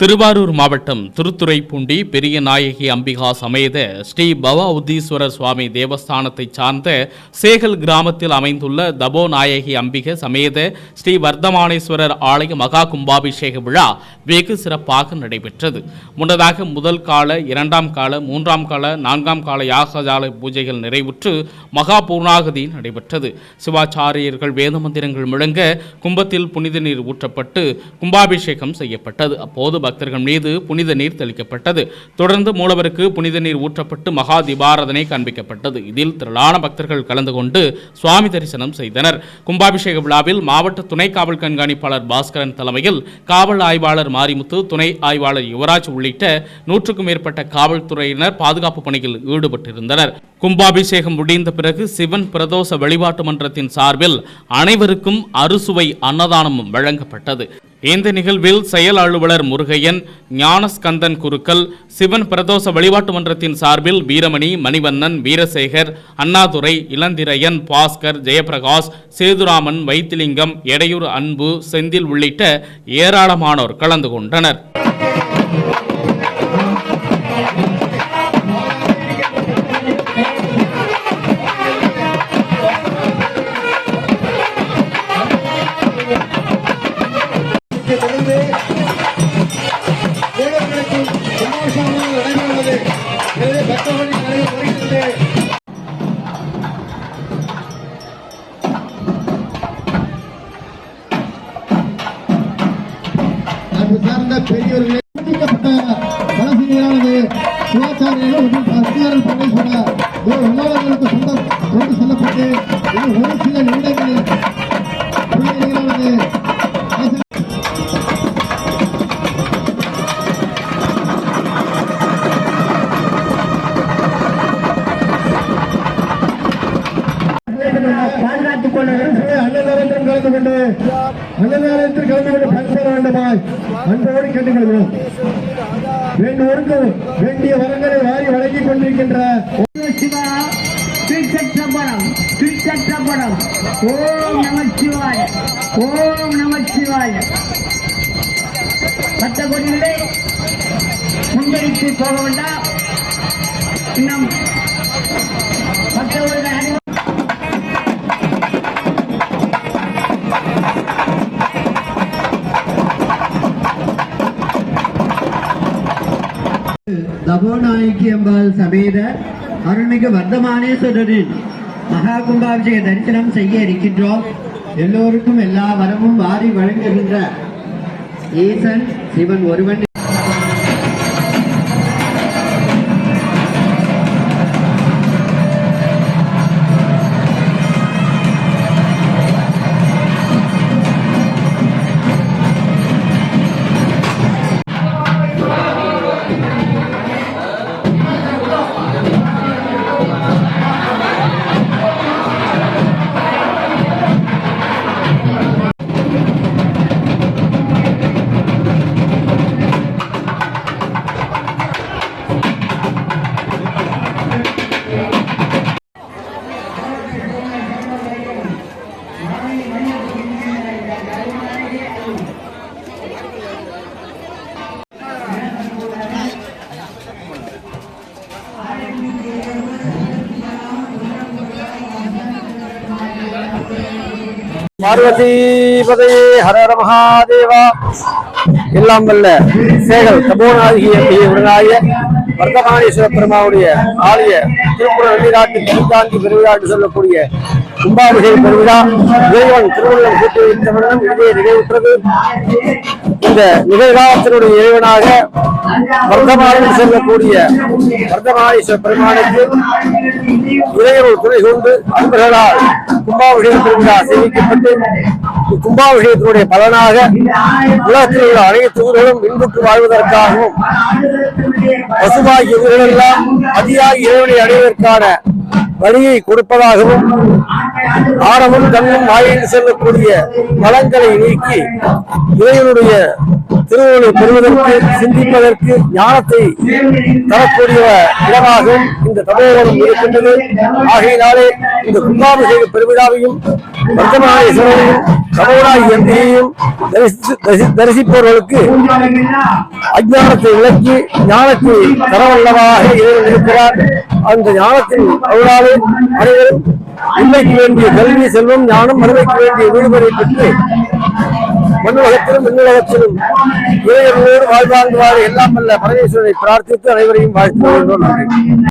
திருவாரூர் மாவட்டம் திருத்துறைப்பூண்டி பெரிய நாயகி அம்பிகா சமேத ஸ்ரீ பவாவுத்தீஸ்வரர் சுவாமி தேவஸ்தானத்தைச் சார்ந்த சேகல் கிராமத்தில் அமைந்துள்ள தபோ நாயகி அம்பிக சமேத ஸ்ரீ வர்த்தமானேஸ்வரர் ஆலய மகா கும்பாபிஷேக விழா வெகு சிறப்பாக நடைபெற்றது. முன்னதாக முதல் கால இரண்டாம் கால மூன்றாம் கால நான்காம் கால யாகஜால பூஜைகள் நிறைவுற்று மகா பூர்ணாகதி நடைபெற்றது. சிவாச்சாரியர்கள் வேத மந்திரங்கள் முழங்க கும்பத்தில் புனித நீர் ஊற்றப்பட்டு கும்பாபிஷேகம் செய்யப்பட்டது. அப்போது பக்தர்கள் மீது புனித நீர் தெளிக்கப்பட்டது. தொடர்ந்து மூலவருக்கு புனித நீர் ஊற்றப்பட்டு மகா தீபாரதனை காண்பிக்கப்பட்டது. இதில் திரளான பக்தர்கள் கலந்து கொண்டு சுவாமி தரிசனம் செய்தனர். கும்பாபிஷேக விழாவில் மாவட்ட துணை காவல் கண்காணிப்பாளர் பாஸ்கரன் தலைமையில் காவல் ஆய்வாளர் மாரிமுத்து துணை ஆய்வாளர் யுவராஜ் உள்ளிட்ட நூற்றுக்கும் மேற்பட்ட காவல்துறையினர் பாதுகாப்பு பணியில் ஈடுபட்டிருந்தனர். கும்பாபிஷேகம் முடிந்த பிறகு சிவன் பிரதோஷ வழிபாட்டு மன்றத்தின் சார்பில் அனைவருக்கும் அறுசுவை அன்னதானமும் வழங்கப்பட்டது. இந்த நிகழ்வில் செயல் அலுவலர் முருகையன் ஞானஸ்கந்தன் குருக்கள் சிவன் பிரதோஷ வழிபாட்டு மன்றத்தின் சார்பில் வீரமணி மணிவண்ணன் வீரசேகர் அண்ணாதுரை இளந்திரையன் பாஸ்கர் ஜெயபிரகாஷ் சேதுராமன் வைத்திலிங்கம் எடையூர் அன்பு செந்தில் உள்ளிட்ட ஏராளமானோர் கலந்து கொண்டனர். சார்ந்த பெரியவர்களே சந்திக்கப்பட்ட சிவாச்சாரியர்கள் மற்றும் அஸ்திகாரல் பரமேஸ்வரர் ஒரு உள்ளவர்களுக்கு கொண்டு செல்லப்பட்டு ஒரு சில கலந்து கொண்டு அன்னதானத்தில் கலந்து கொண்டு பயன்பெற வேண்டுமாய் அன்போடு கேட்டுக்கொள்கிறோம். வேண்டுவோருக்கு வேண்டிய வரங்களை வாரி வழங்கிக் கொண்டிருக்கின்ற சிவா திருச்சற்றம்பலம் திருச்சற்றம்பலம் ஓம் நமச்சிவாய் ஓம் நமச்சிவாய் மற்ற கொடிகளை முன்னெடுத்து போக வேண்டாம். இன்னும் தபோநாயகி அம்பாள் சமேத அருள்மிகு வர்த்தமானேஸ்வரரின் மகா கும்பாபிஷேக தரிசனம் செய்ய இருக்கின்றோம். எல்லோருக்கும் எல்லா வரமும் வாரி வழங்குகின்ற ஈசன் சிவன் ஒருவன் பார்வதிபதையே ஹரஹர மகாதேவா. எல்லாம் வல்ல சேகல் தபோநாயகி எம்பிய உடனாய வர்த்தமானேஸ்வர பெருமாவுடைய ஆலய திருப்புற வெளிநாட்டு திருத்தாந்தி பெருவிழா என்று சொல்லக்கூடிய கும்பாபிஷேக பெருவிழா இறைவன் திருவள்ளம் கூட்டி வைத்த வண்ணம் இதே நிறைவுற்றது இந்த நிகழ்காலத்தினுடைய இறைவனாக வர்த்தமானம் செல்லக்கூடிய வர்த்தமானேஸ்வர பெருமானுக்கு இறைவன் துணை கொண்டு அன்பர்களால் கும்பாபிஷேக பெருவிழா சேமிக்கப்பட்டு கும்பாபிஷேகத்தினுடைய பலனாக உலகத்தில் உள்ள அனைத்து ஊர்களும் இன்புற்று வாழ்வதற்காகவும் பசுவாகிய இவர்களெல்லாம் அதிகாரி இறைவனை அடைவதற்கான வழியை கொடுப்பதாகவும் ஆணவம் கண்ணும் வாயில் செல்லக்கூடிய வளங்களை நீக்கி இறைவனுடைய திருவுருளை பெறுவதற்கு சிந்திப்பதற்கு ஞானத்தை தரக்கூடிய இடமாகவும் இந்த தமிழகம் இருக்கின்றது. ஆகையினாலே இந்த கும்பாபிஷேக பெருவிழாவையும் வர்த்தமானேஸ்வரரையும் சமோடாய் எம்பியையும் தரிசிப்பவர்களுக்கு அஜானத்தை விளக்கி ஞானத்தை தரவல்லவாக இருக்கிறார். அந்த ஞானத்தின் அருளாலே அனைவரும் உண்மைக்கு வேண்டிய கல்வி செல்வம் ஞானம் மறுமைக்கு வேண்டிய வீடுபறை பெற்று மண்ணுலகத்திலும் மின்னுலகத்திலும் இளைஞர்களோடு வாழ்வாங்குவாறு எல்லாம் அல்ல பரமேஸ்வரனை பிரார்த்தித்து அனைவரையும் வாழ்த்து வேண்டும் நன்றி.